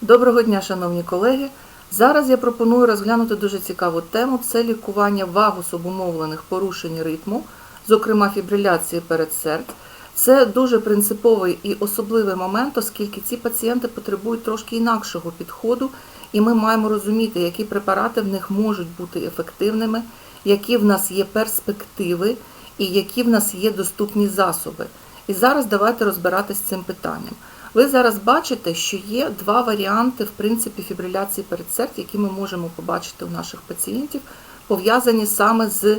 Доброго дня, шановні колеги. Зараз я пропоную розглянути дуже цікаву тему це лікування вагус обумовлених порушень ритму, зокрема фібриляції передсердь. Це дуже принциповий і особливий момент, оскільки ці пацієнти потребують трошки інакшого підходу, і ми маємо розуміти, які препарати в них можуть бути ефективними, які в нас є перспективи і які в нас є доступні засоби. І зараз давайте розбиратися з цим питанням. Ви зараз бачите, що є два варіанти в принципі фібриляції передсердь, які ми можемо побачити у наших пацієнтів, пов'язані саме з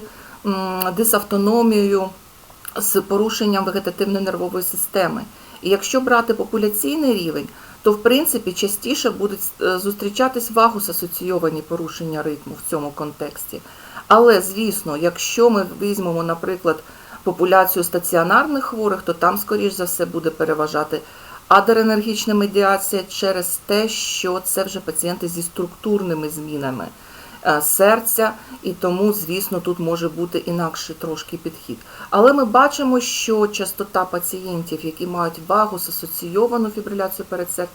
дисавтономією, з порушенням вегетативної нервової системи. І якщо брати популяційний рівень, то в принципі частіше будуть е, зустрічатись вагус асоційовані порушення ритму в цьому контексті. Але, звісно, якщо ми візьмемо, наприклад, популяцію стаціонарних хворих, то там, скоріш за все, буде переважати адеренергічна медіація через те, що це вже пацієнти зі структурними змінами е, серця, і тому, звісно, тут може бути інакший трошки підхід. Але ми бачимо, що частота пацієнтів, які мають вагус асоційовану фібриляцію передсердь,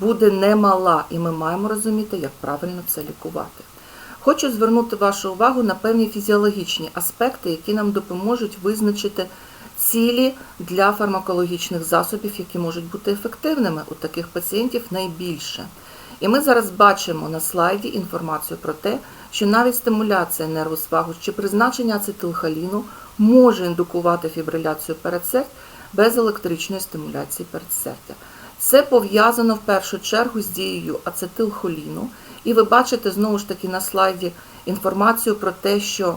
буде немала, і ми маємо розуміти, як правильно це лікувати. Хочу звернути вашу увагу на певні фізіологічні аспекти, які нам допоможуть визначити цілі для фармакологічних засобів, які можуть бути ефективними у таких пацієнтів найбільше. І ми зараз бачимо на слайді інформацію про те, що навіть стимуляція нерву свагу чи призначення ацетилхоліну може індукувати фібриляцію передсердь без електричної стимуляції передсердя. Це пов'язано в першу чергу з дією ацетилхоліну. І ви бачите знову ж таки на слайді інформацію про те, що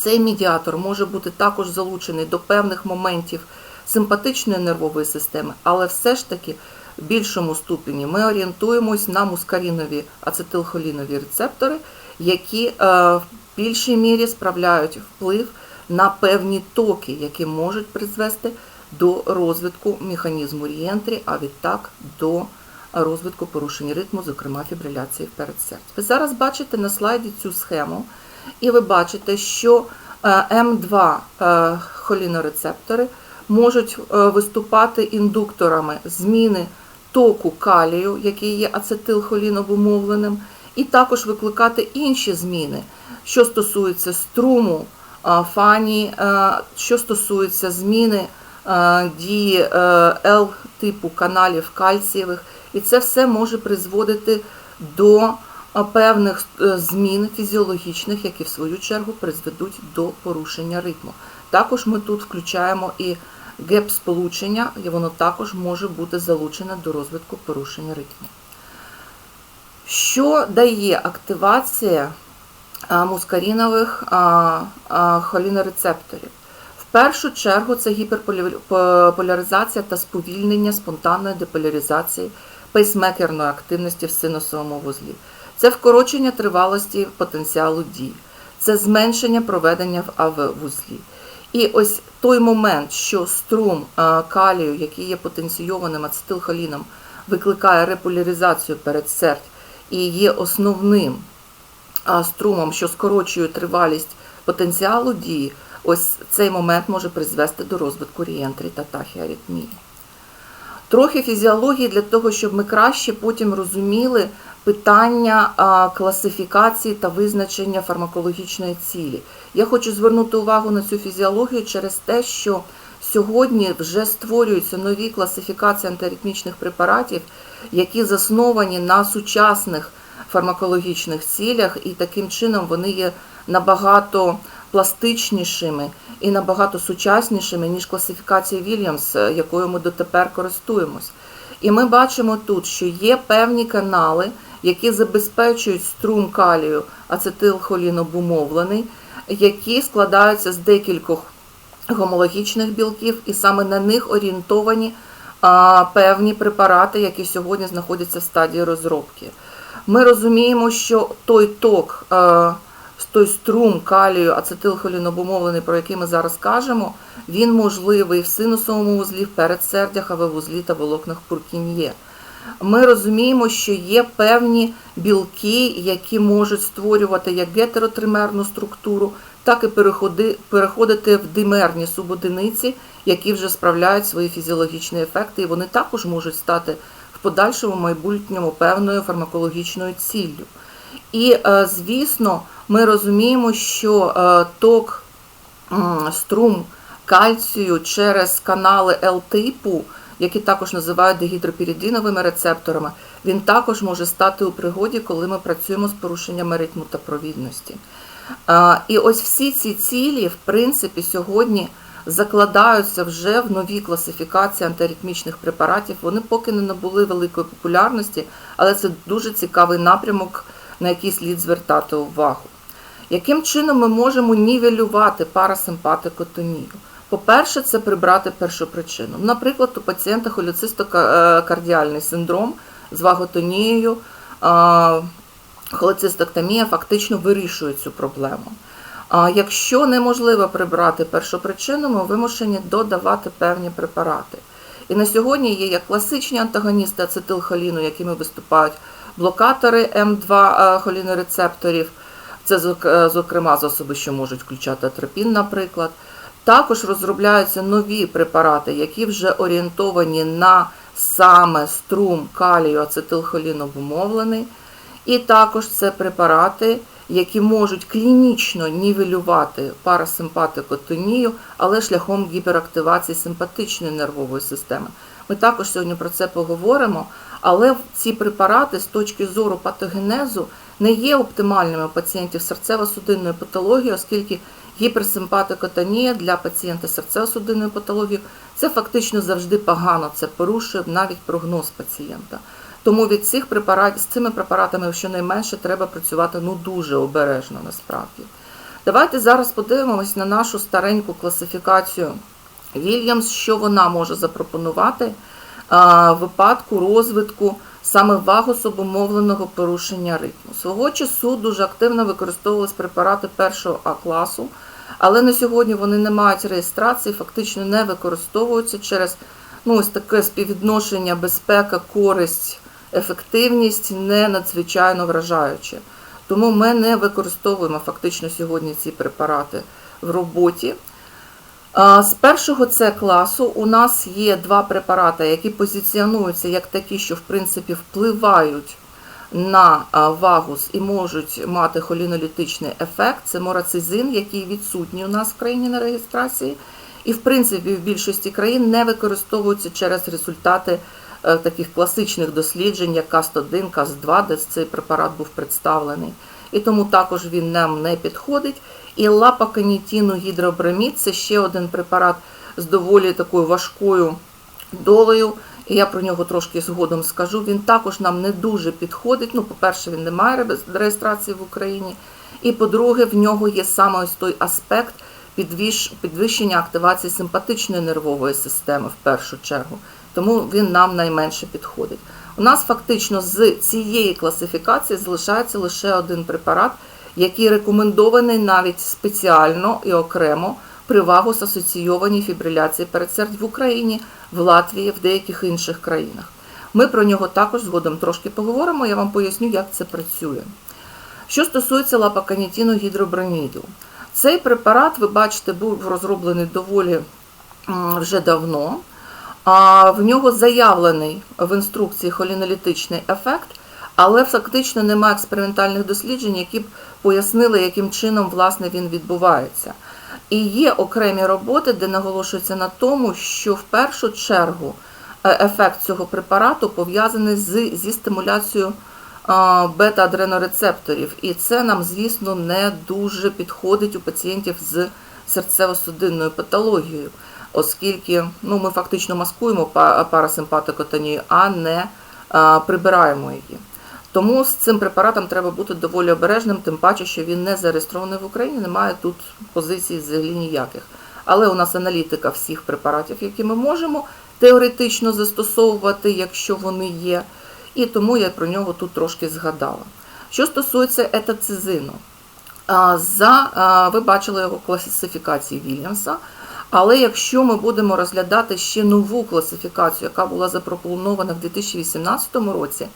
цей медіатор може бути також залучений до певних моментів симпатичної нервової системи, але все ж таки в більшому ступені ми орієнтуємось на мускарінові ацетилхолінові рецептори, які е, в більшій мірі справляють вплив на певні токи, які можуть призвести до розвитку механізму рієнтрі, а відтак до розвитку порушень ритму, зокрема фібриляції в передсердь. Ви зараз бачите на слайді цю схему, і ви бачите, що М2 е, холінорецептори можуть е, виступати індукторами зміни току калію, який є ацетилхолінобумовленим, і також викликати інші зміни, що стосується струму е, фані, що стосується зміни дії L-типу каналів кальцієвих. І це все може призводити до певних змін фізіологічних, які в свою чергу призведуть до порушення ритму. Також ми тут включаємо і геп-сполучення, і воно також може бути залучене до розвитку порушення ритму. Що дає активація мускарінових холінорецепторів? В першу чергу це гіперполяризація та сповільнення спонтанної деполяризації пейсмекерної активності в синусовому вузлі. Це вкорочення тривалості потенціалу дій, це зменшення проведення в АВ-вузлі. І ось той момент, що струм калію, який є потенційованим ацетилхоліном, викликає реполяризацію передсердь і є основним струмом, що скорочує тривалість потенціалу дії, ось цей момент може призвести до розвитку рієнтрі та тахіаритмії. Трохи фізіології для того, щоб ми краще потім розуміли питання класифікації та визначення фармакологічної цілі. Я хочу звернути увагу на цю фізіологію через те, що сьогодні вже створюються нові класифікації антиритмічних препаратів, які засновані на сучасних фармакологічних цілях, і таким чином вони є набагато пластичнішими і набагато сучаснішими, ніж класифікація Вільямс, якою ми дотепер користуємось. І ми бачимо тут, що є певні канали, які забезпечують струм калію ацетилхолінобумовлений, які складаються з декількох гомологічних білків, і саме на них орієнтовані певні препарати, які сьогодні знаходяться в стадії розробки. Ми розуміємо, що той ток. Той струм калію ацетилхолінобумовлений, про який ми зараз кажемо, він можливий в синусовому вузлі, в передсердях, АВ-вузлі та волокнах Пуркін'є. Ми розуміємо, що є певні білки, які можуть створювати як гетеротримерну структуру, так і переходити в димерні субодиниці, які вже справляють свої фізіологічні ефекти, і вони також можуть стати в подальшому майбутньому певною фармакологічною ціллю. І, е, звісно, ми розуміємо, що е, ток струм кальцію через канали L-типу, які також називають дегідропіридиновими рецепторами, він також може стати у пригоді, коли ми працюємо з порушеннями ритму та провідності. Е, І ось всі ці цілі, в принципі, сьогодні закладаються вже в новій класифікації антиритмічних препаратів. Вони поки не набули великої популярності, але це дуже цікавий напрямок, на який слід звертати увагу. Яким чином ми можемо нівелювати парасимпатикотонію? По-перше, це прибрати першу причину. Наприклад, у пацієнта холецистокардіальний синдром з ваготонією, холецистектомія фактично вирішує цю проблему. Якщо неможливо прибрати першу причину, ми вимушені додавати певні препарати. І на сьогодні є як класичні антагоністи ацетилхоліну, якими виступають блокатори М2 холінорецепторів, це е, зокрема засоби, що можуть включати атропін, наприклад. Також розробляються нові препарати, які вже орієнтовані на саме струм калію ацетилхолін обумовлений. І також це препарати, які можуть клінічно нівелювати парасимпатикотонію, але шляхом гіперактивації симпатичної нервової системи. Ми також сьогодні про це поговоримо, але ці препарати з точки зору патогенезу не є оптимальними у пацієнтів серцево-судинної патології, оскільки гіперсимпатикотонія для пацієнта серцево-судинною патологією це фактично завжди погано, це порушує навіть прогноз пацієнта. Тому від цих препаратів з цими препаратами щонайменше треба працювати ну дуже обережно насправді. Давайте зараз подивимось на нашу стареньку класифікацію Вільямс, що вона може запропонувати випадку розвитку саме вагособумовленого порушення ритму. Свого часу дуже активно використовувались препарати першого А класу, але на сьогодні вони не мають реєстрації, фактично не використовуються через ну, ось таке співвідношення безпека, користь, ефективність не надзвичайно вражаюче. Тому ми не використовуємо фактично сьогодні ці препарати в роботі. З першого С класу у нас є два препарати, які позиціонуються як такі, що в принципі впливають на вагус і можуть мати холінолітичний ефект. Це морацизин, який відсутній у нас в країні на реєстрації, і в принципі в більшості країн не використовуються через результати е, таких класичних досліджень, як КАСТ-1, КАСТ-2, де цей препарат був представлений. І тому також він нам не підходить. І лапаканітіну гідробромід це ще один препарат з доволі такою важкою долею. І я про нього трошки згодом скажу. Він також нам не дуже підходить. Ну, по-перше, він не має реєстрації в Україні. І по-друге, в нього є саме ось той аспект підвищення активації симпатичної нервової системи в першу чергу. Тому він нам найменше підходить. У нас фактично з цієї класифікації залишається лише один препарат, який рекомендований навіть спеціально і окремо при вагус асоційованій фібриляції передсердь в Україні, в Латвії, в деяких інших країнах. Ми про нього також згодом трошки поговоримо, я вам поясню, як це працює. Що стосується лапаканітіну гідроброміду, цей препарат, ви бачите, був розроблений доволі вже давно. А в нього заявлений в інструкції холінолітичний ефект, але фактично немає експериментальних досліджень, які б пояснили, яким чином власне він відбувається. І є окремі роботи, де наголошується на тому, що в першу чергу е, ефект цього препарату пов'язаний з, зі стимуляцією бета-адренорецепторів. І це нам, звісно, не дуже підходить у пацієнтів з серцево-судинною патологією, оскільки ну, ми фактично маскуємо па- парасимпатикотонію, а не прибираємо її. Тому з цим препаратом треба бути доволі обережним, тим паче, що він не зареєстрований в Україні, немає тут позицій взагалі ніяких. Але у нас аналітика всіх препаратів, які ми можемо теоретично застосовувати, якщо вони є. І тому я про нього тут трошки згадала. Що стосується етацизину, за, ви бачили його класифікації Вільямса, але якщо ми будемо розглядати ще нову класифікацію, яка була запропонована в 2018 році,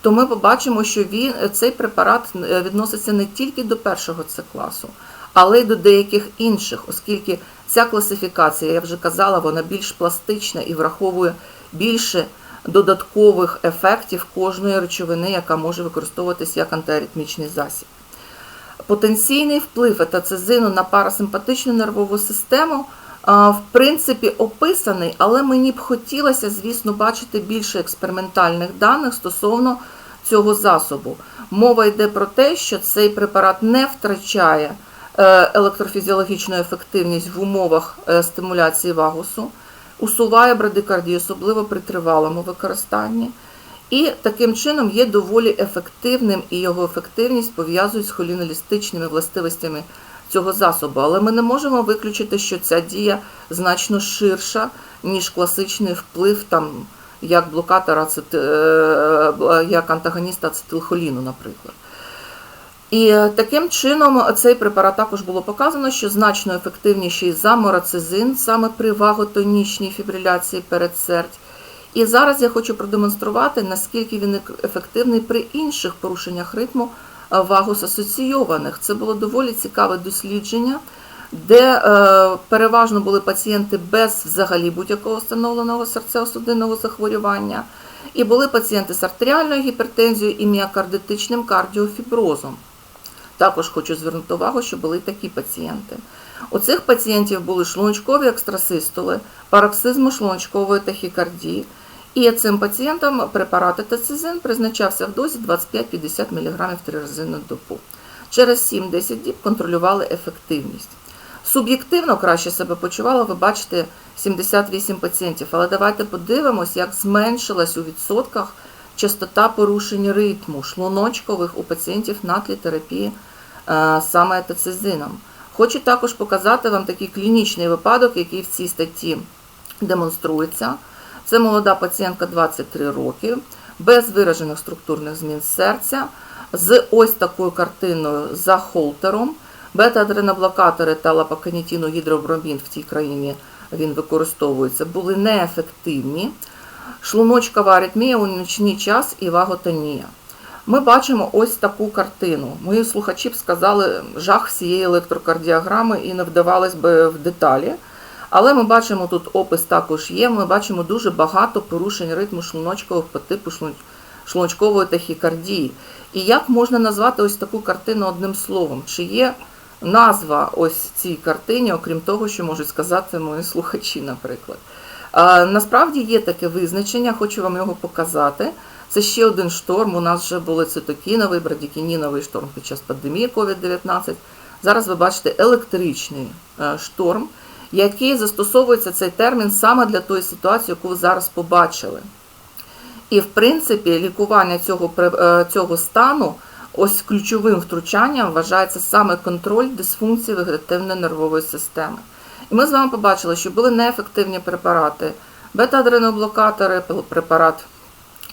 то ми побачимо, що він, цей препарат е, відноситься не тільки до першого С класу, але й до деяких інших, оскільки ця класифікація, я вже казала, вона більш пластична і враховує більше додаткових ефектів кожної речовини, яка може використовуватися як антиаритмічний засіб. Потенційний вплив етацизину на парасимпатичну нервову систему в принципі описаний, але мені б хотілося, звісно, бачити більше експериментальних даних стосовно цього засобу. Мова йде про те, що цей препарат не втрачає е, електрофізіологічну ефективність в умовах е, стимуляції вагусу, усуває брадикардію, особливо при тривалому використанні. І таким чином є доволі ефективним, і його ефективність пов'язують з холінолістичними властивостями цього засобу. Але ми не можемо виключити, що ця дія значно ширша, ніж класичний вплив там, як блокатор ацет... е, як антагоніст ацетилхоліну, наприклад. І е, таким чином цей препарат також було показано, що значно ефективніший за морацизин саме при ваготонічній фібриляції передсердь. І зараз я хочу продемонструвати, наскільки він ефективний при інших порушеннях ритму е, вагус асоційованих. Це було доволі цікаве дослідження, де е, переважно були пацієнти без взагалі будь-якого встановленого серцево-судинного захворювання, і були пацієнти з артеріальною гіпертензією і міокардитичним кардіофіброзом. Також хочу звернути увагу, що були такі пацієнти. У цих пацієнтів були шлуночкові екстрасистоли, пароксизму шлуночкової тахікардії. І цим пацієнтам препарат етацизин призначався в дозі 25-50 мг три рази на добу. Через 7-10 діб контролювали ефективність. Суб'єктивно краще себе почувало, ви бачите, 78 пацієнтів. Але давайте подивимось, як зменшилась у відсотках частота порушень ритму шлуночкових у пацієнтів на тлітерапії е, саме етацизином. Хочу також показати вам такий клінічний випадок, який в цій статті демонструється. Це молода пацієнтка 23 роки, без виражених структурних змін серця, з ось такою картиною за холтером. Бета-адреноблокатори та лапоканітіну гідробромін в цій країні він використовується, були неефективні. Шлуночкова аритмія у нічний час і ваготонія. Ми бачимо ось таку картину. Мої слухачі б сказали жах всієї електрокардіограми і не вдавались би в деталі. Але ми бачимо тут опис також є. Ми бачимо дуже багато порушень ритму шлуночкових по типу шлуночкової тахікардії. І як можна назвати ось таку картину одним словом? Чи є назва ось цій картині, окрім того, що можуть сказати мої слухачі, наприклад? Насправді є таке визначення, хочу вам його показати. Це ще один шторм. У нас вже були цитокіновий, брадікініновий шторм під час пандемії COVID-19. Зараз ви бачите електричний е, шторм який застосовується цей термін саме для тої ситуації, яку ви зараз побачили. І, в принципі, лікування цього е, цього стану, ось ключовим втручанням вважається саме контроль дисфункції вегетативної нервової системи. І ми з вами побачили, що були неефективні препарати, бета-адреноблокатори, препарат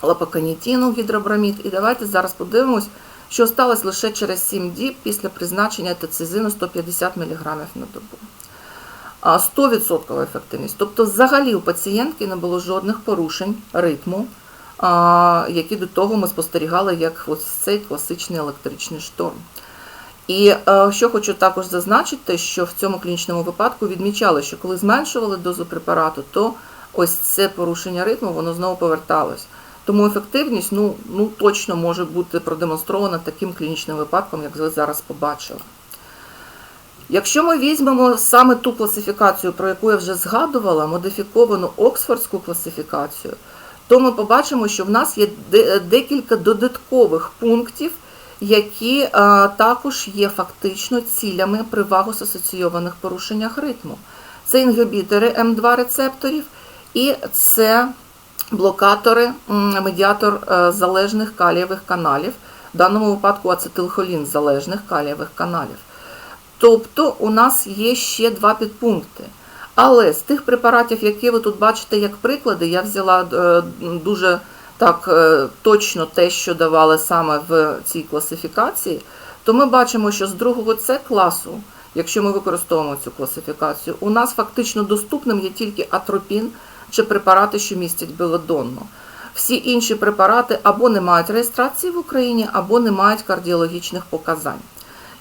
лапоканітіну, гідробромід. І давайте зараз подивимось, що сталося лише через 7 діб після призначення тецизину 150 мг на добу. 100% ефективність. Тобто, взагалі у пацієнтки не було жодних порушень ритму, які до того ми спостерігали, як ось цей класичний електричний шторм. І що хочу також зазначити, що в цьому клінічному випадку відмічали, що коли зменшували дозу препарату, то ось це порушення ритму воно знову поверталось. Тому ефективність ну, ну, точно може бути продемонстрована таким клінічним випадком, як ви зараз побачили. Якщо ми візьмемо саме ту класифікацію, про яку я вже згадувала, модифіковану Оксфордську класифікацію, то ми побачимо, що в нас є декілька додаткових пунктів, які також є фактично цілями при вагос-асоційованих порушеннях ритму. Це інгібітори М2 рецепторів і це блокатори, медіатор е, залежних калієвих каналів, в даному випадку ацетилхолін залежних калієвих каналів. Тобто у нас є ще два підпункти. Але з тих препаратів, які ви тут бачите як приклади, я взяла е, дуже так е, точно те, що давали саме в цій класифікації, то ми бачимо, що з другого С класу, якщо ми використовуємо цю класифікацію, у нас фактично доступним є тільки атропін чи препарати, що містять белодонну. Всі інші препарати або не мають реєстрації в Україні, або не мають кардіологічних показань.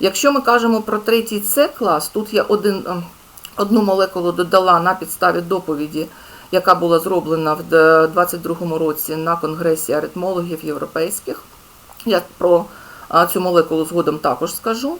Якщо ми кажемо про третій С клас, тут я один, ем, одну молекулу додала на підставі доповіді, яка була зроблена в 2022 році на Конгресі аритмологів європейських. Я про цю молекулу згодом також скажу.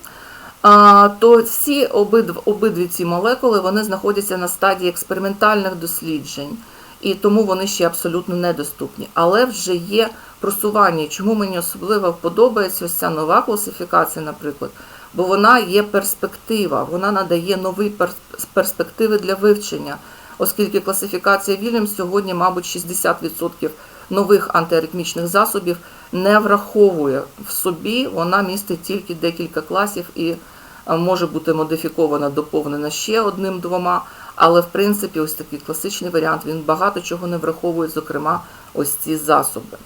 То всі обидв, обидві ці молекули вони знаходяться на стадії експериментальних досліджень, і тому вони ще абсолютно недоступні. Але вже є просування. Чому мені особливо подобається ось ця нова класифікація, наприклад, бо вона є перспектива, вона надає нові перс- перспективи для вивчення, оскільки класифікація Вільямс сьогодні, мабуть, 60% нових антиаритмічних засобів не враховує в собі, вона містить тільки декілька класів і може бути модифікована, доповнена ще одним-двома. Але в принципі, ось такий класичний варіант, він багато чого не враховує, зокрема, ось ці засоби.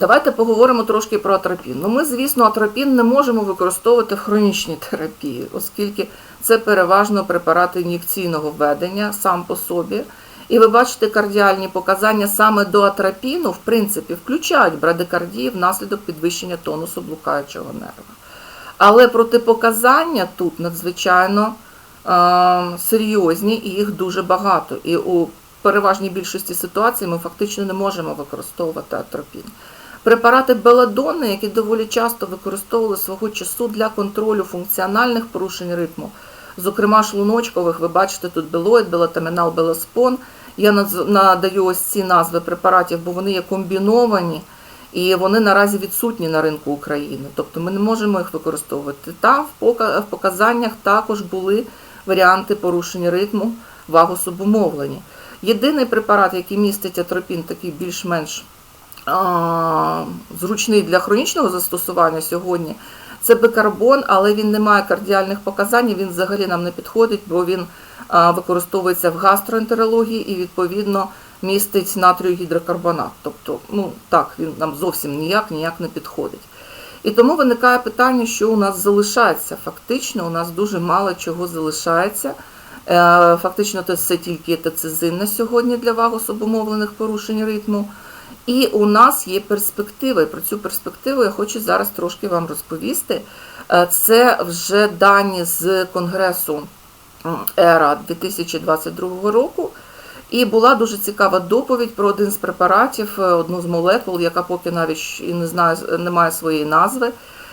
Давайте поговоримо трошки про атропін. Ну, ми, звісно, атропін не можемо використовувати в хронічній терапії, оскільки це переважно препарати ін'єкційного введення сам по собі. І ви бачите, кардіальні показання саме до атропіну, в принципі, включають брадикардії внаслідок підвищення тонусу блукаючого нерва. Але протипоказання тут надзвичайно серйозні і їх дуже багато. І у переважній більшості ситуацій ми фактично не можемо використовувати атропін. Препарати беладонни, які доволі часто використовували свого часу для контролю функціональних порушень ритму, зокрема шлуночкових, ви бачите тут белоїд, белатамінал, беласпон. Я надаю ось ці назви препаратів, бо вони є комбіновані і вони наразі відсутні на ринку України. Тобто ми не можемо їх використовувати. Там в показаннях також були варіанти порушень ритму вагособумовлені. Єдиний препарат, який містить атропін, такий більш-менш зручний для хронічного застосування сьогодні, це бикарбон, але він не має кардіальних показань, він взагалі нам не підходить, бо він використовується в гастроентерології і відповідно містить натрію гідрокарбонат. Тобто, ну так, він нам зовсім ніяк ніяк не підходить. І тому виникає питання, що у нас залишається. Фактично, у нас дуже мало чого залишається. Е, Фактично, це все тільки тецизин на сьогодні для вагособумовлених порушень ритму. І у нас є перспектива. І про цю перспективу я хочу зараз трошки вам розповісти. Е, Це вже дані з Конгресу ЕРА 2022 року. І була дуже цікава доповідь про один з препаратів, е, одну з молекул, яка поки навіть і не знаю, не має своєї назви,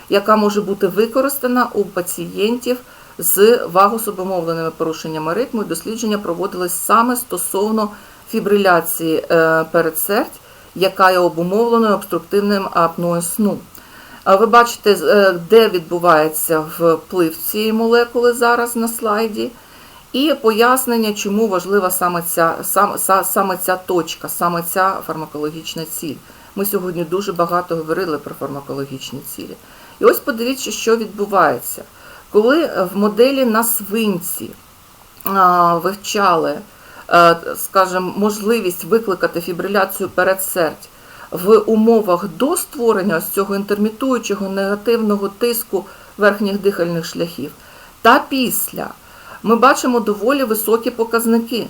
яка може бути використана у пацієнтів з вагособумовленими порушеннями ритму. І дослідження проводились саме стосовно фібриляції е, передсердь, яка є обумовленою обструктивним апноє сну. Ви бачите, е, де відбувається вплив цієї молекули зараз на слайді. І пояснення, чому важлива саме ця, сам, са- саме ця точка, саме ця фармакологічна ціль. Ми сьогодні дуже багато говорили про фармакологічні цілі. І ось подивіться, що відбувається. Коли в моделі на свинці вивчали, е, скажімо, можливість викликати фібриляцію передсердь в умовах до створення ось цього інтермітуючого негативного тиску верхніх дихальних шляхів та після, ми бачимо доволі високі показники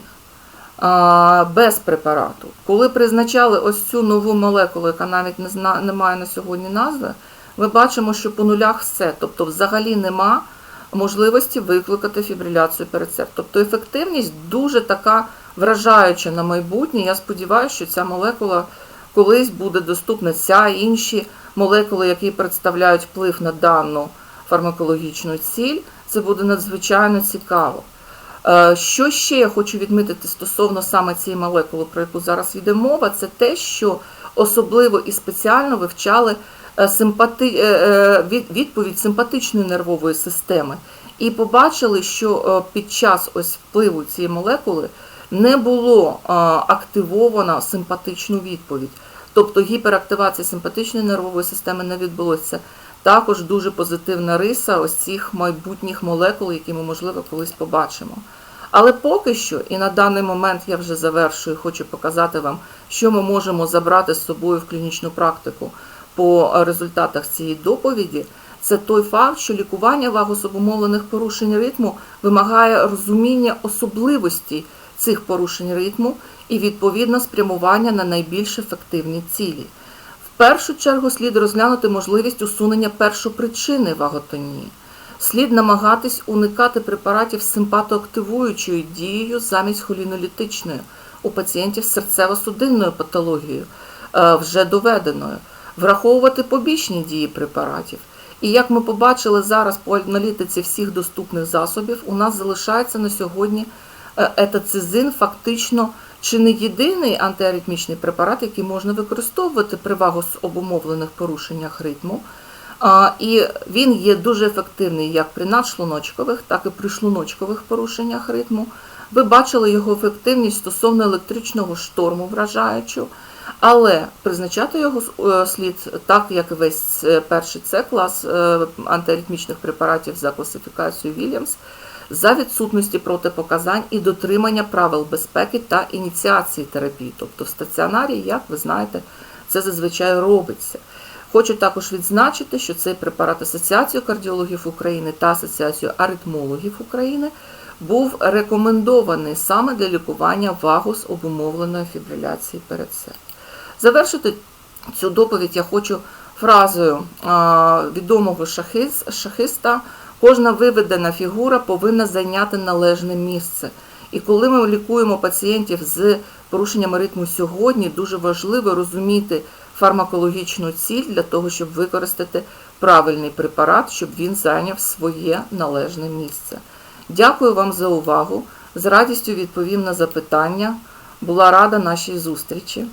без препарату. Коли призначали ось цю нову молекулу, яка навіть не, має на сьогодні назви, ми бачимо, що по нулях все. Тобто взагалі нема можливості викликати фібриляцію передсердь. Тобто ефективність дуже така вражаюча на майбутнє. Я сподіваюся, що ця молекула колись буде доступна. Ця і інші молекули, які представляють вплив на дану фармакологічну ціль, це буде надзвичайно цікаво. Е, Що ще я хочу відмітити стосовно саме цієї молекули, про яку зараз йде мова, це те, що особливо і спеціально вивчали е, симпати... е, від- відповідь симпатичної нервової системи. І побачили, що під час ось впливу цієї молекули не було активовано симпатичну відповідь. Тобто гіперактивація симпатичної нервової системи не відбулося. Також дуже позитивна риса ось цих майбутніх молекул, які ми, можливо, колись побачимо. Але поки що, і на даний момент я вже завершую, хочу показати вам, що ми можемо забрати з собою в клінічну практику по результатах цієї доповіді. Це той факт, що лікування вагособумовлених порушень ритму вимагає розуміння особливостей цих порушень ритму і відповідно спрямування на найбільш ефективні цілі. В першу чергу слід розглянути можливість усунення першопричини ваготонії. Слід намагатись уникати препаратів з симпатоактивуючою дією замість холінолітичної у пацієнтів з серцево-судинною патологією, е, вже доведеною, враховувати побічні дії препаратів. І як ми побачили зараз по аналітиці всіх доступних засобів, у нас залишається на сьогодні е, етацизин фактично чи не єдиний антиаритмічний препарат, який можна використовувати при вагособумовлених порушеннях ритму. І він є дуже ефективний як при надшлуночкових, так і при шлуночкових порушеннях ритму. Ви бачили його ефективність стосовно електричного шторму вражаючу, але призначати його е, слід так, як весь е, перший це клас е, антиаритмічних препаратів за класифікацією Вільямс, за відсутності протипоказань і дотримання правил безпеки та ініціації терапії. Тобто в стаціонарі, як ви знаєте, це зазвичай робиться. Хочу також відзначити, що цей препарат Асоціацією кардіологів України та Асоціацією аритмологів України був рекомендований саме для лікування вагус обумовленої фібриляції перед серцем. Завершити цю доповідь я хочу фразою відомого шахиста. Кожна виведена фігура повинна зайняти належне місце. І коли ми лікуємо пацієнтів з порушеннями ритму сьогодні, дуже важливо розуміти фармакологічну ціль для того, щоб використати правильний препарат, щоб він зайняв своє належне місце. Дякую вам за увагу. З радістю відповім на запитання. Була рада нашій зустрічі.